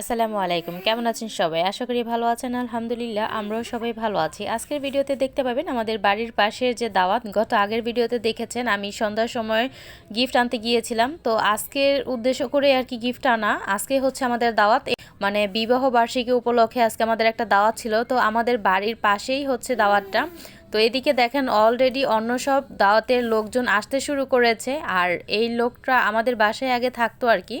আসসালামু আলাইকুম। কেমন আছেন সবাই? আশা করি ভালো আছেন, আলহামদুলিল্লাহ। আমরাও সবাই ভালো আছি। আজকের ভিডিওতে দেখতে পাবেন আমাদের বাড়ির পাশের যে দাওয়াত, গত আগের ভিডিওতে দেখেছেন, আমি সন্ধ্যার সময় গিফট আনতে গিয়েছিলাম। তো আজকের উদ্দেশ্য করে আর কি গিফট আনা, আজকে হচ্ছে আমাদের দাওয়াত। মানে বিবাহ বার্ষিকী উপলক্ষে আজকে আমাদের একটা দাওয়াত ছিল। তো আমাদের বাড়ির পাশেই হচ্ছে দাওয়াতটা। তো এদিকে দেখেন অলরেডি অন্য সব দাওয়াতের লোকজন আসতে শুরু করেছে। আর এই লোকটা আমাদের বাসায় আগে থাকতো আর কি।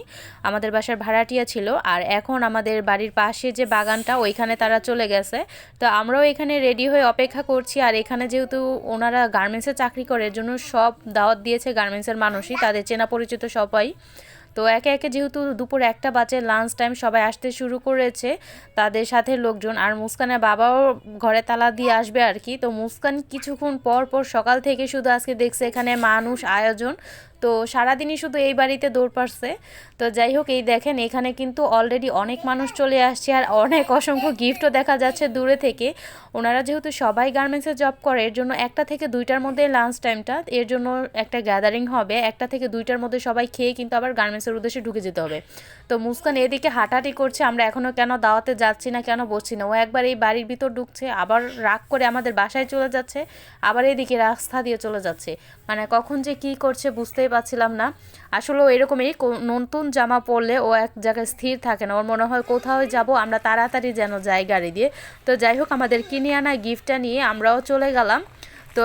আমাদের বাসার ভাড়াটিয়া ছিল। আর এখন আমাদের বাড়ির পাশে যে বাগানটা, ওইখানে তারা চলে গেছে। তো আমরাও এখানে রেডি হয়ে অপেক্ষা করছি। আর এখানে যেহেতু ওনারা গার্মেন্টসে চাকরি করে জন্য সব দাওয়াত দিয়েছে গার্মেন্টসের মানুষই, তাদের চেনা পরিচিত সবাই। তো একে একে যেহেতু দুপুর একটা বাজে লাঞ্চ টাইম সবাই আসতে শুরু করেছে, তাদের সাথে লোকজন আর মুস্কানের বাবাও ঘরে তালা দিয়ে আসবে আর কি। তো মুস্কান কিছুক্ষণ পর পর সকাল থেকে শুধু আজকে দেখছে এখানে মানুষ, আয়োজন। তো সারাদিনই শুধু এই বাড়িতে দৌড় পারছে। তো যাই হোক, এই দেখেন, এখানে কিন্তু অলরেডি অনেক মানুষ চলে আসছে আর অনেক অসংখ্য গিফটও দেখা যাচ্ছে দূরে থেকে। ওনারা যেহেতু সবাই গার্মেন্টসে জব করে, এর জন্য একটা থেকে দুইটার মধ্যে লাঞ্চ টাইমটা এর জন্য একটা গ্যাদারিং হবে। একটা থেকে দুইটার মধ্যে সবাই খেয়ে কিন্তু আবার গার্মেন্টসের উদ্দেশ্যে ঢুকে যেতে হবে। তো মুস্কান এদিকে হাঁটাহাঁটি করছে, আমরা এখনও কেন দাওয়াতে যাচ্ছি না, কেন বসছি না? ও একবার এই বাড়ির ভিতর ঢুকছে, আবার রাগ করে আমাদের বাসায় চলে যাচ্ছে, আবার এদিকে রাস্তা দিয়ে চলে যাচ্ছে। মানে কখন যে কি করছে বুঝতেই পারছিলাম না। আসলে এরকমই নতুন জামা পরলে ও এক জায়গায় স্থির থাকে না। ওর মনে হয়, কোথাও যাব আমরা তাড়াতাড়ি যেন যাই গাড়ি দিয়ে তো যাই হোক, আমাদের কিনে আনা গিফটটা নিয়ে আমরাও চলে গেলাম। তো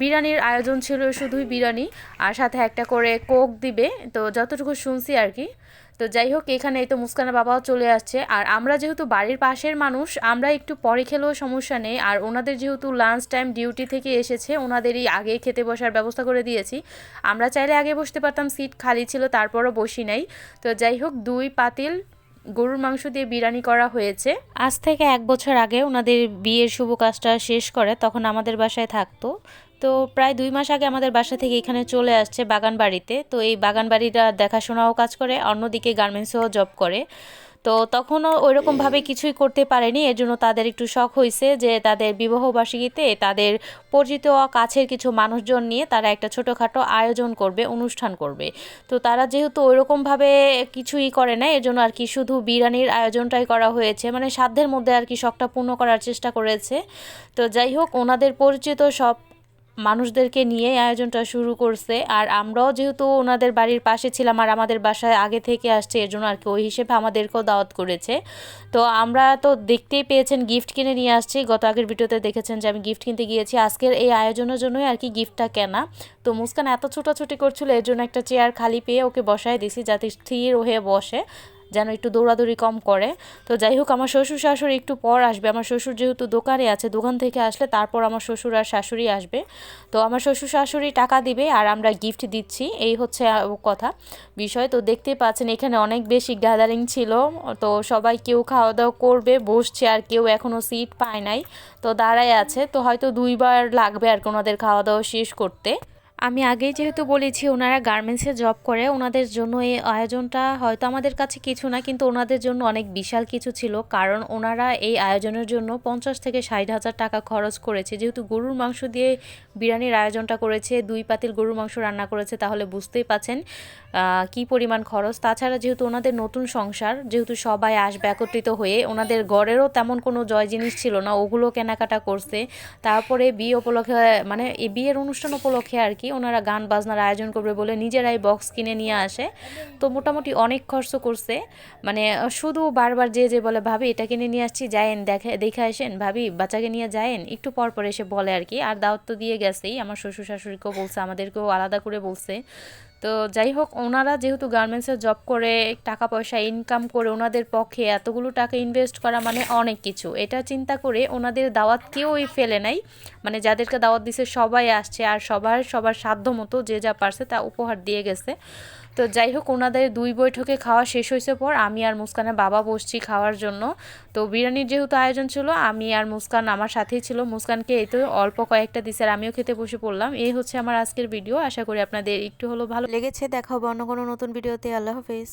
বিরিয়ানির আয়োজন ছিল শুধুই বিরিয়ানি, আর সাথে একটা করে কোক দিবে। তো, যতটুকু শুনছি আর কি। তো, যাই হোক, এখানে এই তো মুস্কানের বাবাও চলে আসছে। আর আমরা যেহেতু বাড়ির পাশের মানুষ, আমরা একটু পরে খেলেও সমস্যা নেই। আর ওনাদের যেহেতু লাঞ্চ টাইম ডিউটি থেকে এসেছে, ওনাদেরই আগে খেতে বসার ব্যবস্থা করে দিয়েছি। আমরা চাইলে আগে বসতে পারতাম সিট খালি ছিল, তারপরও বসি নাই। তো, যাই হোক, দুই পাতিল গরুর মাংস দিয়ে বিরিয়ানি করা হয়েছে। আজ থেকে এক বছর আগে ওনাদের বিয়ের শুভ কাজটা শেষ করে, তখন আমাদের বাসায় থাকতো। তো প্রায় দুই মাস আগে আমাদের বাসা থেকে এখানে চলে আসছে বাগান বাড়িতে তো এই বাগান বাড়িটা দেখাশোনাও কাজ করে, অন্যদিকে গার্মেন্টসেও জব করে। তো তখনও ওইরকমভাবে কিছুই করতে পারেনি। এর জন্য তাদের একটু শখ হয়েছে যে তাদের বিবাহবার্ষিকীতে তাদের পরিচিত কাছের কিছু মানুষজন নিয়ে তারা একটা ছোটোখাটো আয়োজন করবে, অনুষ্ঠান করবে। তো তারা যেহেতু ওইরকমভাবে কিছুই করে না এর জন্য আর কি শুধু বিরিয়ানির আয়োজনটাই করা হয়েছে। মানে সাধ্যের মধ্যে আর কি শখটা পূর্ণ করার চেষ্টা করেছে। তো যাই হোক, ওনাদের পরিচিত সব মানুষদেরকে নিয়ে আয়োজনটা শুরু করছে। আর আমরাও যেহেতু ওনাদের বাড়ির পাশে ছিলাম আর আমাদের বাসায় আগে থেকে আসছে এর জন্য আর কি ওই হিসেবে আমাদেরকেও দাওয়াত করেছে। তো আমরা তো দেখতেই পেয়েছেন গিফট কিনে নিয়ে আসছি। গত আগের ভিডিওতে দেখেছেন যে আমি গিফট কিনতে গিয়েছি। আজকের এই আয়োজনের জন্যই আর কি গিফটটা কেনা। তো মুস্কান এত ছোটাছুটি করছিল, এর জন্য একটা চেয়ার খালি পেয়ে ওকে বসায় দিছি, যাতে স্থির হয়ে বসে। যেন একটু দৌড়াদৌড়ি কম করে। তো যাই হোক, আমার শ্বশুর শাশুড়ি একটু পর আসবে। আমার শ্বশুর যেহেতু দোকানে আছে, দোকান থেকে আসলে তারপর আমার শ্বশুর আর শাশুড়ি আসবে। তো আমার শ্বশুর শাশুড়ি টাকা দিবে আর আমরা গিফট দিচ্ছি। এই হচ্ছে কথা, বিষয়। তো দেখতেই পাচ্ছেন, এখানে অনেক বেশি গ্যাদারিং ছিল। তো সবাই কেউ খাওয়া দাওয়া করবে, বসছে আর কেউ এখনও সিট পায় নাই। তো দাঁড়ায় আছে। তো হয়তো দুইবার লাগবে আর কি ওনাদের খাওয়া দাওয়া শেষ করতে। আমি আগেই যেহেতু বলেছি ওনারা গার্মেন্টসে জব করে, ওনাদের জন্য এই আয়োজনটা হয়তো আমাদের কাছে কিছু না, কিন্তু ওনাদের জন্য অনেক বিশাল কিছু ছিল। কারণ ওনারা এই আয়োজনের জন্য পঞ্চাশ থেকে ষাট হাজার টাকা খরচ করেছে। যেহেতু গরুর মাংস দিয়ে বিরিয়ানির আয়োজনটা করেছে, দুই পাতিল গরুর মাংস রান্না করেছে, তাহলে বুঝতেই পাচ্ছেন কি পরিমাণ খরচ। তাছাড়া যেহেতু ওনাদের নতুন সংসার, যেহেতু সবাই আসবে একত্রিত হয়ে, ওনাদের গড়েরও তেমন কোনো জয় জিনিস ছিল না, ওগুলো কেনাকাটা করছে। তারপরে বিয়ে উপলক্ষে মানে এই বিয়ের অনুষ্ঠান উপলক্ষে আর কি ওনারা গান বাজনার আয়োজন করবে বলে নিজেরাই বক্স কিনে নিয়ে আসে। তো মোটামুটি অনেক খরচ করছে। মানে শুধু বারবার যে যে বলে, ভাবি, এটা কিনে নিয়ে আসছি, যায়েন, দেখে দেখে আসেন, ভাবি, বাচ্চাকে নিয়ে যায়েন। একটু পর পর এসে বলে আর কি। আর দাওয়াত তো দিয়ে গেছেই। আমার শ্বশুর শাশুড়িকেও বলছে, আমাদেরকেও আলাদা করে বলছে। তো যাই হোক, ওনারা যেহেতু গার্মেন্টসে জব করে, টাকা পয়সা ইনকাম করে ওনাদের পক্ষে এতগুলো টাকা ইনভেস্ট করা মানে অনেক কিছু। এটা চিন্তা করে ওনাদের দাওয়াত কেউই ফেলে নাই। মানে যাদেরকে দাওয়াত দিছে সবাই আসছে আর সবার সবার সাধ্য মতো যে যা পারছে তা উপহার দিয়ে গেছে। তো যাই হোক, ওনাদের দুই বৈঠকে খাওয়া শেষ হয়েছে পর আমি আর মুস্কানের বাবা বসছি খাওয়ার জন্য। তো বিরিয়ানির যেহেতু আয়োজন ছিল, আমি আর মুস্কান আমার সাথেই ছিল। মুস্কানকে এই তো অল্প কয়েকটা দিছে আর আমিও খেতে বসে পড়লাম। এই হচ্ছে আমার আজকের ভিডিও। আশা করি আপনাদের একটু হলো ভালো লেগেছে। দেখা হবে অন্য কোনো নতুন ভিডিওতে। আল্লাহ হাফেজ।